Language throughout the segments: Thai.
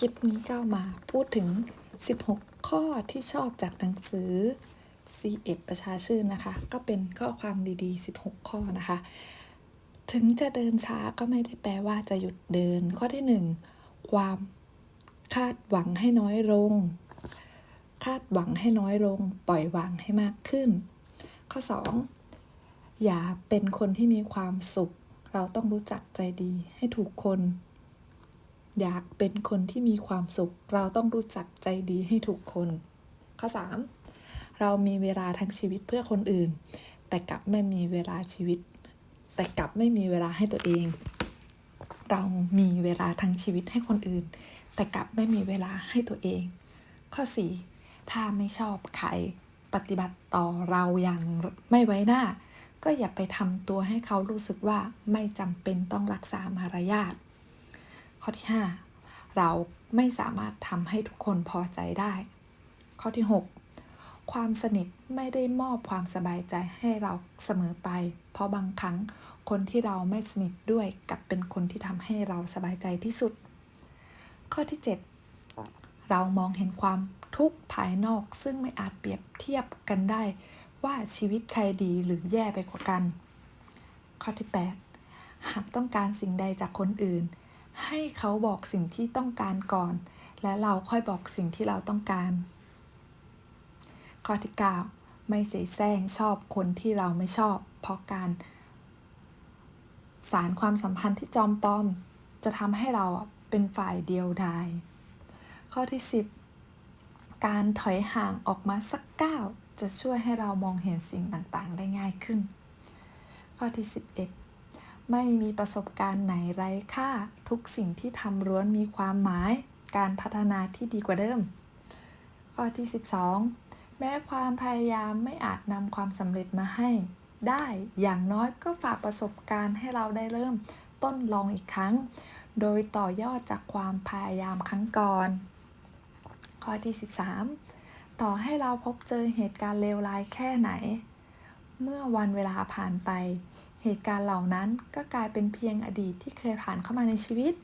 คลิปนี้ก็มาพูดถึง 16 ข้อที่ชอบจากหนังสือ C1 ประชาชื่นนะคะ ก็เป็นข้อความดีๆ 16 ข้อนะคะ ถึงจะเดินช้าก็ไม่ได้แปลว่าจะหยุดเดิน ข้อที่ 1 ความคาดหวังให้น้อยลง คาดหวังให้น้อยลง ปล่อยวางให้มากขึ้น ข้อ 2 อย่าเป็นคนที่มีความสุข เราต้องรู้จักใจดีให้ถูกคน อยากเป็นคนที่มีความสุข เราต้องรู้จักใจดีให้ถูกคน ข้อ 3 เรามีเวลาทั้งชีวิตเพื่อคนอื่น แต่กลับไม่มีเวลาชีวิต แต่กลับไม่มีเวลาให้ตัวเอง เรามีเวลาทั้งชีวิตให้คนอื่น แต่กลับไม่มีเวลาให้ตัวเอง ข้อ 4 ถ้าไม่ชอบใครปฏิบัติต่อเราอย่างไม่ไว้หน้า ก็อย่าไปทำตัวให้เขารู้สึกว่าไม่จำเป็นต้องรักษามารยาท ข้อที่ 5 เราไม่สามารถทำให้ทุกคนพอใจได้ ข้อที่ 6 ความสนิทไม่ได้มอบความสบายใจให้เราเสมอไป เพราะบางครั้งคนที่เราไม่สนิทด้วยกับเป็นคนที่ทำให้เราสบายใจที่สุด ข้อที่ 7 เรามองเห็นความทุกข์ภายนอกซึ่งไม่อาจเปรียบเทียบกันได้ ว่าชีวิตใครดีหรือแย่ไปกว่ากัน ข้อที่ 8 หากต้องการสิ่งใดจากคนอื่น ให้เขาบอกสิ่งที่ต้องการก่อน และเราค่อยบอกสิ่งที่เราต้องการ ข้อที่ 9 ไม่เสแสร้งชอบคนที่เราไม่ชอบ เพราะการสารความสัมพันธ์ที่จอมปลอม จะทำให้เราเป็นฝ่ายเดียวดาย ข้อที่ 10 การถอยห่างออกมาสักก้าวจะช่วยให้เรามองเห็นสิ่งต่างๆ ได้ง่ายขึ้น ข้อที่ 11 ไม่มีประสบการณ์ไหนไร้ค่า ทุกสิ่งที่ทำล้วนมีความหมาย การพัฒนาที่ดีกว่าเดิม ข้อที่ 12 แม้ความพยายามไม่อาจนำความสำเร็จมาให้ ได้อย่างน้อยก็ฝากประสบการณ์ให้เราได้เริ่มต้นลองอีกครั้ง โดยต่อยอดจากความพยายามครั้งก่อน ข้อที่ 13 ต่อให้เราพบเจอเหตุการณ์เลวร้ายแค่ไหน เมื่อวันเวลาผ่านไป เหตุการณ์เหล่านั้นก็กลายเป็นเพียงอดีตที่เคยผ่านเข้ามาในชีวิต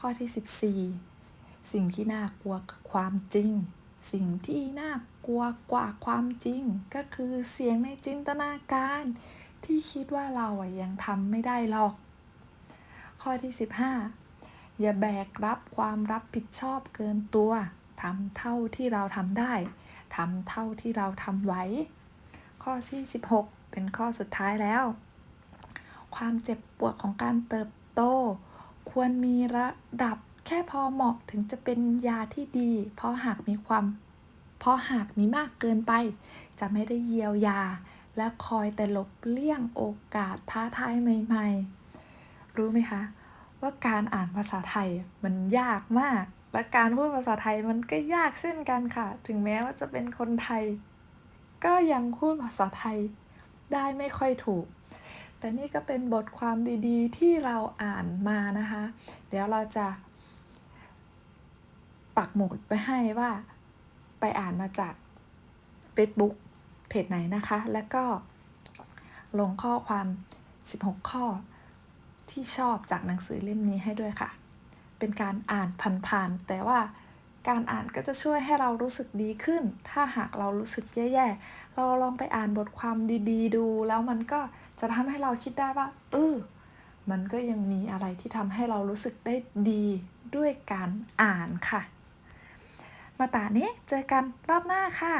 ข้อที่ 14 สิ่งที่น่ากลัวคือความจริง สิ่งที่น่ากลัวกว่าความจริง ก็คือเสียงในจินตนาการ ที่คิดว่าเราอะยังทำไม่ได้หรอก ข้อที่ 15 อย่าแบกรับความรับผิดชอบเกินตัวทำเท่าที่เราทำได้ทำเท่าที่เราทำไหวข้อที่ 16 เป็นข้อสุดท้ายแล้ว ความเจ็บปวดของการเติบโต ควรมีระดับแค่พอเหมาะถึงจะเป็นยาที่ดี เพราะหากมีความ เพราะหากมีมากเกินไป จะไม่ได้เยียวยา และคอยแต่หลบเลี่ยงโอกาสท้าทายใหม่ ๆ รู้ไหมคะ ว่าการอ่านภาษาไทยมันยากมาก และการพูดภาษาไทยมันก็ยากเช่นกันค่ะ ถึงแม้ว่าจะเป็นคนไทย ก็ยังพูดภาษาไทยได้ไม่ค่อยถูก แต่นี่ก็เป็นบทความดีๆ ที่เราอ่านมานะคะ เดี๋ยวเราจะ ปักหมุดไปให้ว่าไปอ่านมาจาก Facebook เพจไหนนะคะ แล้วก็ลงข้อความ 16 ข้อที่ชอบจากหนังสือเล่มนี้ให้ด้วยค่ะ เป็นการอ่านผ่านๆแต่ว่า การอ่านก็จะช่วยให้เรารู้สึกดีขึ้น ถ้าหากเรารู้สึกแย่ๆ เราลองไปอ่านบทความดีๆ ดู แล้วมันก็จะทำให้เราคิดได้ว่า เออ มันก็ยังมีอะไรที่ทำให้เรารู้สึกได้ดีด้วยการอ่านค่ะ มาตานี้เจอกันรอบหน้าค่ะ